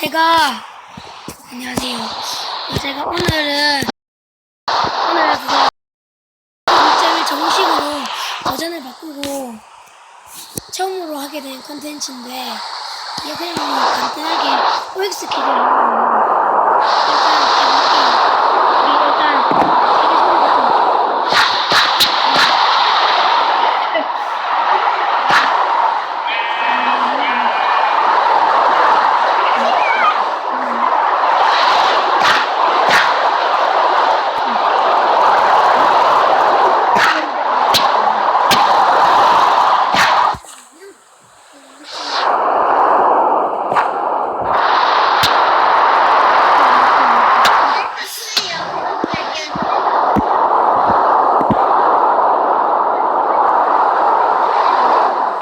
제가 안녕하세요. 제가 오늘은 오늘 그거 일정을 정식으로 버전을 바꾸고 처음으로 하게 된 컨텐츠인데 이게 그냥 간단하게 OX 키를. 일단 해볼게요. 우리 일단 자기 소개부터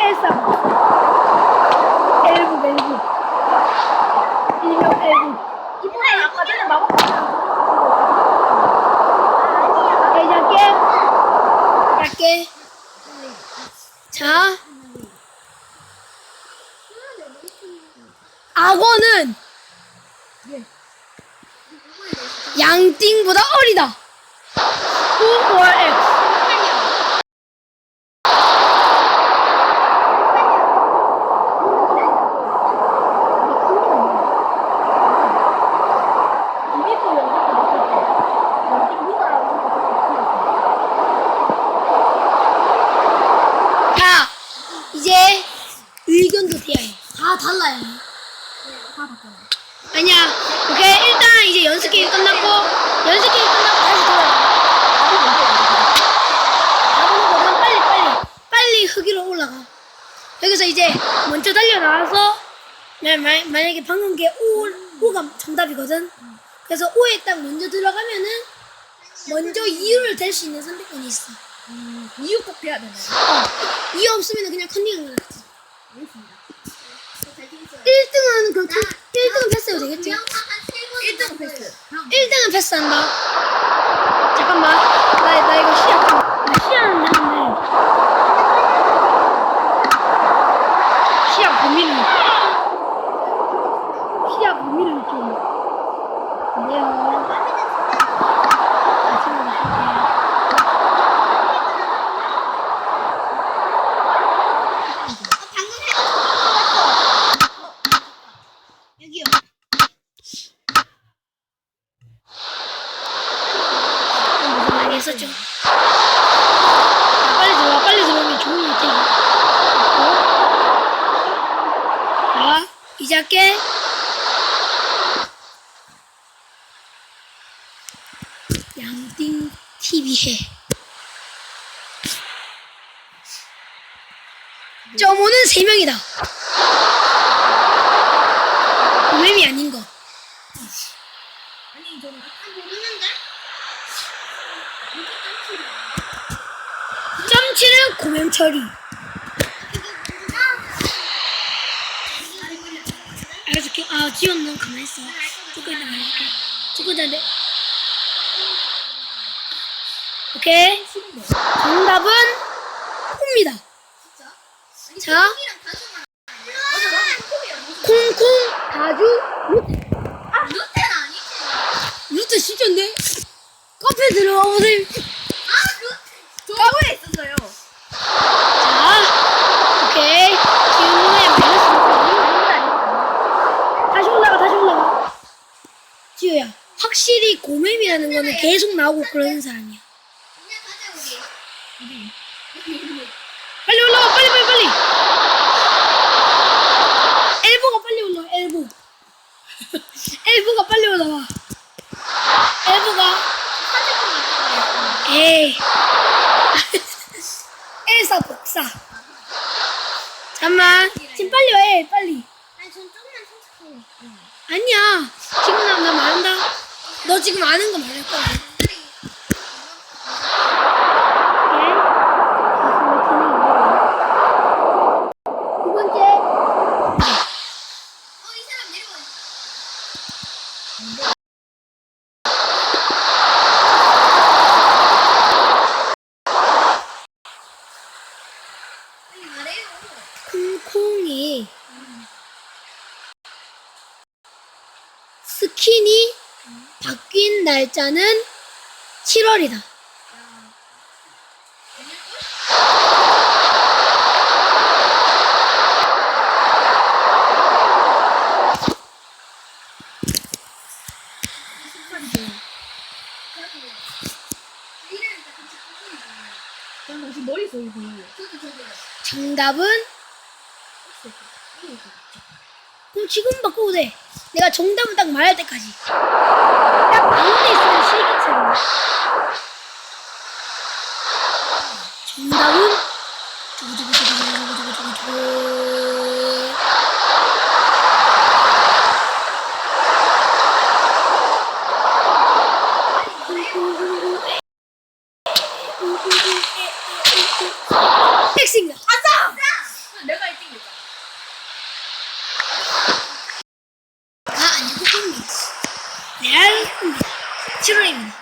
엘사 엘브 멜브 일명 엘브 이번에 아까 전에 마법 오케이 작게 작게 자 악어는 양띵보다 어리다 O or X 자 이제 의견도 돼야 해. 다 달라야 해. 아니야. 오케이 일단 이제 연습 게임 끝났고 연습 게임 끝나고 다시 돌아와. 나보고 빨리 빨리 빨리 흙위로 올라가. 여기서 이제 먼저 달려 나와서 만- 만- 만약에 방금 게 오, 오가 정답이거든. 그래서 오에 딱 먼저 들어가면은 먼저 이유를 댈수 있는 선택권이 있어. 이유 꼭 돼야 되나요? 어, 이유 없으면 그냥 컨닝한 거지. 1등은 그럼 1등은 패스해도 되겠지? 1등 패스. 1등은 패스한다. 잠깐만. 나, 나 이거 시야는 되는데. 시야 범위를. 시야 범위를 좀. 안 돼요. 나 친구가 할게. 여기요. 말이 했었죠? 아, 빨리 들어와, 빨리 들어오면 좋은 일테기. 자, 이제 할게. 양띵 TV 해. 점오는 3명이다. 고맵이 아닌 거. 아니 저는 약간 모르는데? 점치는 고맵 처리. 기- 아, 기현 넌 가만히 있어. 조금 이따 말해줄게. 조금 이따 내. 오케이. 정답은 콩입니다. 자. 콩콩, 다주, 루테. 아 루테는 아니지. 루테 진짜인데? 카페 들어가 보세요. 아 루테. 저거에 있었어요. 자, 오케이. 기현 누나의 마이너스 루테. 다시 올라가, 다시 올라가. 지효야, 확실히 고맵이라는 거는 계속 나오고 그러는 사람이야. 빨리 올라와 빨리 빨리 빨리. 엘보가 빨리 올라와 엘보. 엘보가 빨리 올라와. 엘보가. 에이. 엘사 복사. 잠만. 지금 빨리 와해 빨리. 아니 전 조금만 있어요. 아니야. 지금 나, 나 말한다. 너 지금 아는 거 말할 거야 두 번째 어이 사람 내려와. 빨리 말해요. 콩콩이 스킨이 바뀐 날짜는 7월이다. 야. 오늘걸? 그래도 이래니까 같이 꾸준히 좋아요. 난 당신 머리 써 저도 저도요. 정답은 그럼 지금 바꿔도 돼. 내가 정답을 딱 말할 때까지. 딱 가운데 있으면 실기처럼. 정답은 두구두구두구두구두구두구두구. 엑스입니다. 내가 1등이었잖아. 가 아니고 꿈입니다. 레알 꿈입니다. 7월입니다.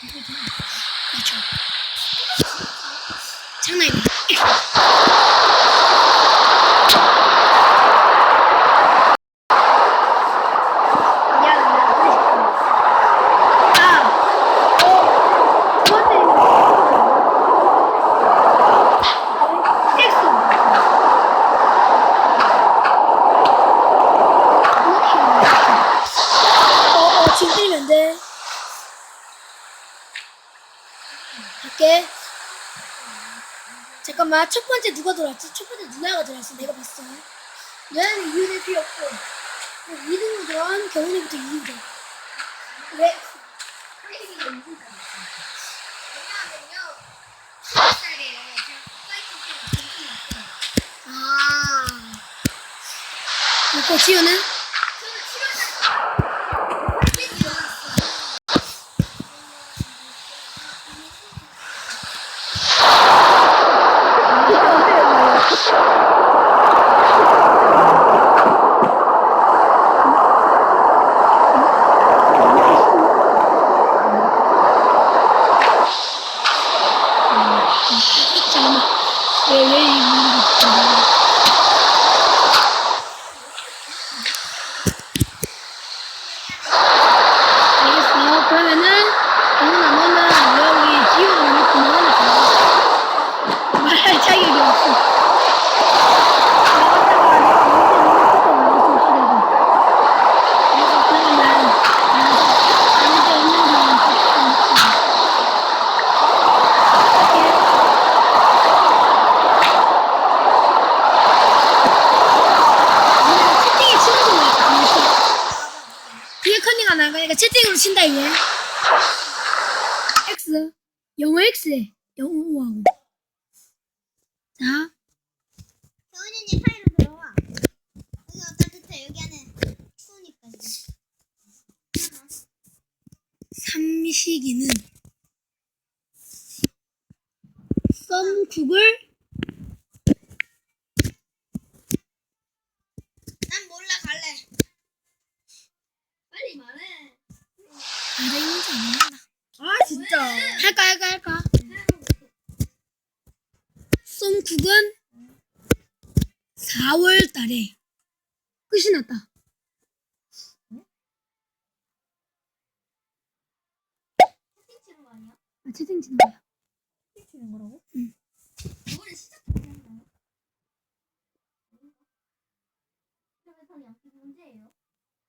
그래서 3등이가 그렇죠. 장난입니다. 미안합니다. 아, 어, 두 번째입니다. 엑소. 어, 어, 지금 때리면 안 돼. 할게. 잠깐만, 첫 번째 누가 들어왔지? 첫 번째 누나가 들어왔어. 내가 봤어. 누나는 이유될 필요 없고. 2등으로 들어간 경훈이부터 2등이다. 왜? 3등이가 2등이잖아. 왜냐하면요. 10살이에요. 제가 사이트 때문에 정신이 없어요. 아. 그리고 지우는 7월달 일찍 일어났어요. 잠깐만. 왜, 왜, 이 모르겠어. 알겠어요. 그러면은, 경훈아, 너는 여기 지우가 너무 그만하자. 말할 자격이 없어. 그래서 그러면, 아무 데 없는 사람 채팅에 치는 거 뒤에 거니까 채팅으로 친다 이제 X. 영어 X에 영어 O하고 자 경은이님 파이로 들어와. 여기가 따뜻해. 여기 안에 추우니까. 삼식이는 썸쿡을 난 몰라 갈래. 빨리 말해. 알아있는지 몰라 아 진짜. 할까 할까 할까 썸쿡은 4월 달에 끝이 났다 채팅 치는 거 아니야? 아, 채팅 치는 거야 치는 거라고? 노래 시작했나요? 그래서 양팀 문제예요.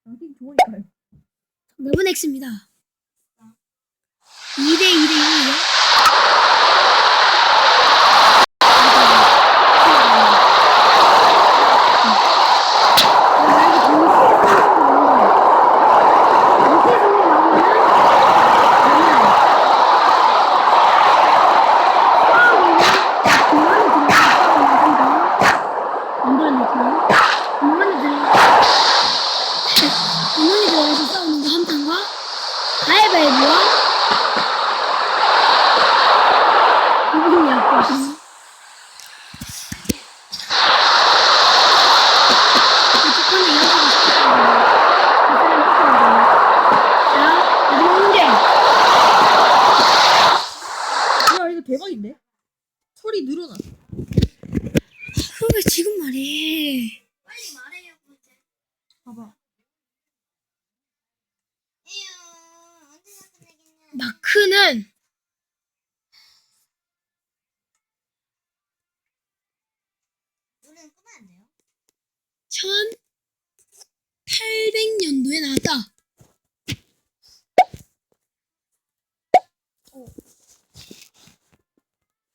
양팀 좋으니까요. 정답은 X입니다 2대 2대 6이요 구멍이 들어가서 싸우는 거 한 판과 가위바위보와 이분이 약거든요. 어쨌거나 이런 거 싶었거든요. 그 사람 뽑거든요. 자, 마지막 문제. 대박인데? 소리 늘어나. 그걸 왜 지금 말해? 빨리 말해요 문제. 봐봐. 에휴, 언제나 끝내겠냐. 마크는 노래는 끄면 안 돼요? 1800년도에 나왔다.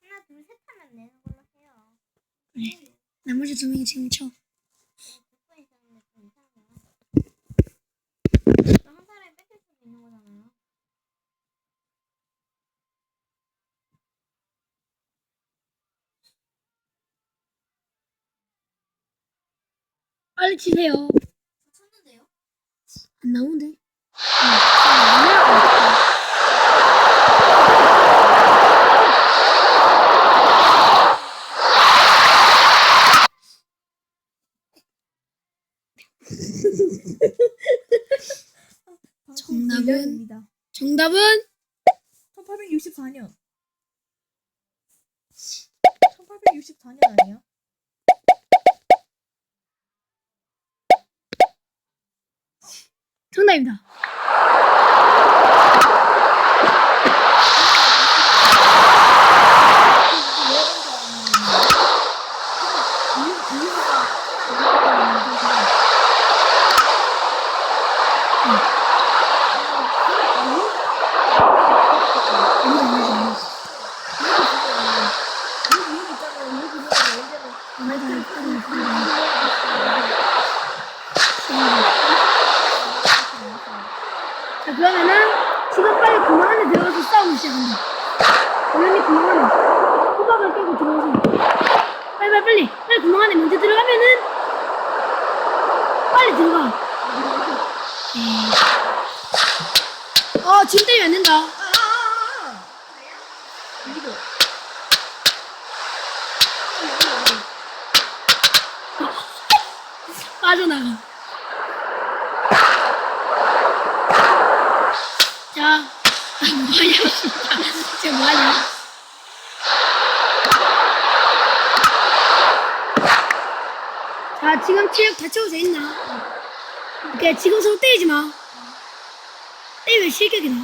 하나, 둘, 셋 하면 내는 걸로 해요. 그래. 나머지 두 명이 지금 쳐. 빨리 치세요. 쳤는데요? 안 나오는데? 정답은? 니다 정답은 1864년. 1864년 아니야? 정답입니다 아니다, 아니다. 아니다, 아니다, 아니다. 자 그러면은 지금 빨리 구멍 안에 들어가서 싸움을 시작한다. 당연히 구멍 안에 호박을 깨고 들어가서 빨리 빨리 빨리 빨리 구멍 안에 먼저 들어가면은 빨리 들어가. 어 지금 때리면 안 된다. 빠져나가. 자, 아, 뭐하냐, 진짜. 진짜 뭐하냐. 자, 지금 체력 다 채워져 있나? 오케이, 지금 서로 때리지 마. 때리면 실격이다.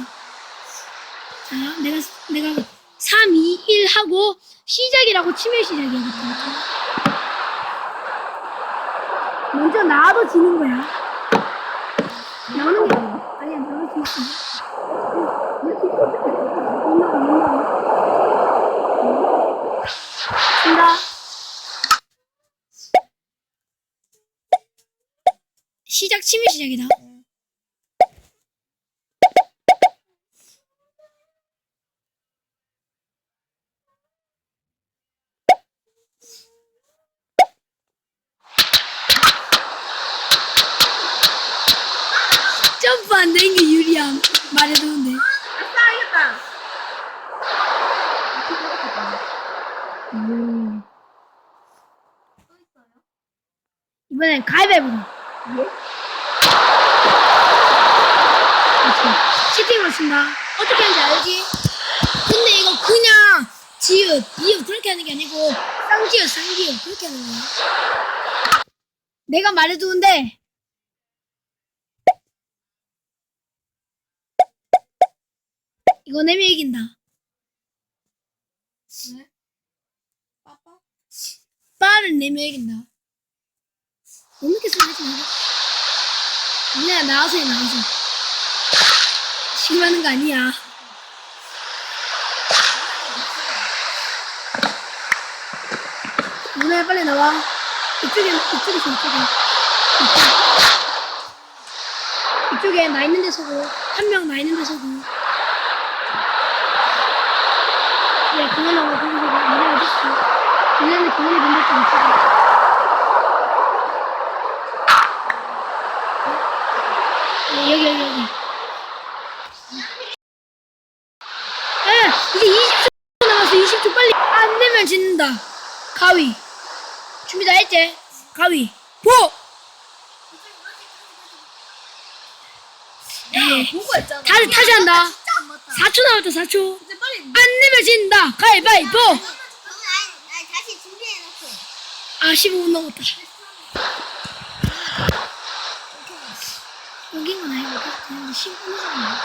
자, 내가, 내가 3, 2, 1 하고 시작이라고 치면 시작이야겠다. 먼저 나와도 지는 거야. 나오는 게 아니야, 나올 수 있어. 시작 치면 시작이다. 점프 안 되는 게 유리함. 말해도는데. 아싸, 음. 또 있어요? 이번엔 가위바위보로. 예? 그렇지. 치팅으로 친다. 어떻게 하는지 알지? 근데 이거 그냥 지읒, 비읒 그렇게 하는 게 아니고 쌍지읒, 쌍지읒 그렇게 하는 거야. 내가 말해두는데 이거 내면 이긴다. 네? 빠빠? 빠를 내면 이긴다. 너무 소리 하지 마라. 아니야, 나와서 해, 나와서. 지금 하는 거 아니야. 누나야, 빨리 나와. 이쪽에, 이쪽에 있어, 이쪽에. 이쪽. 이쪽에 나 있는 데 서고, 한 명 나 있는 데 서고. 그래, 그만 나와, 거기 서고. 누나 어딨어? 누나는 그만이 이쪽에. 네, 여기 여기 여기. 에 이제 20초 남았어. 20초 빨리 안 내면 짓는다. 가위. 준비 다 했지? 가위. 보. 에 보고 했잖아. 다시 다시 한다. 진짜 안 맞다. 4초 남았다. 4초. 이제 빨리 안 내면 짓는다. 가위바위보. 그러면 아니, 아니, 다시 준비해놓고. 아 15분 넘었다. 여기거나 해볼까? 근데 15잖아.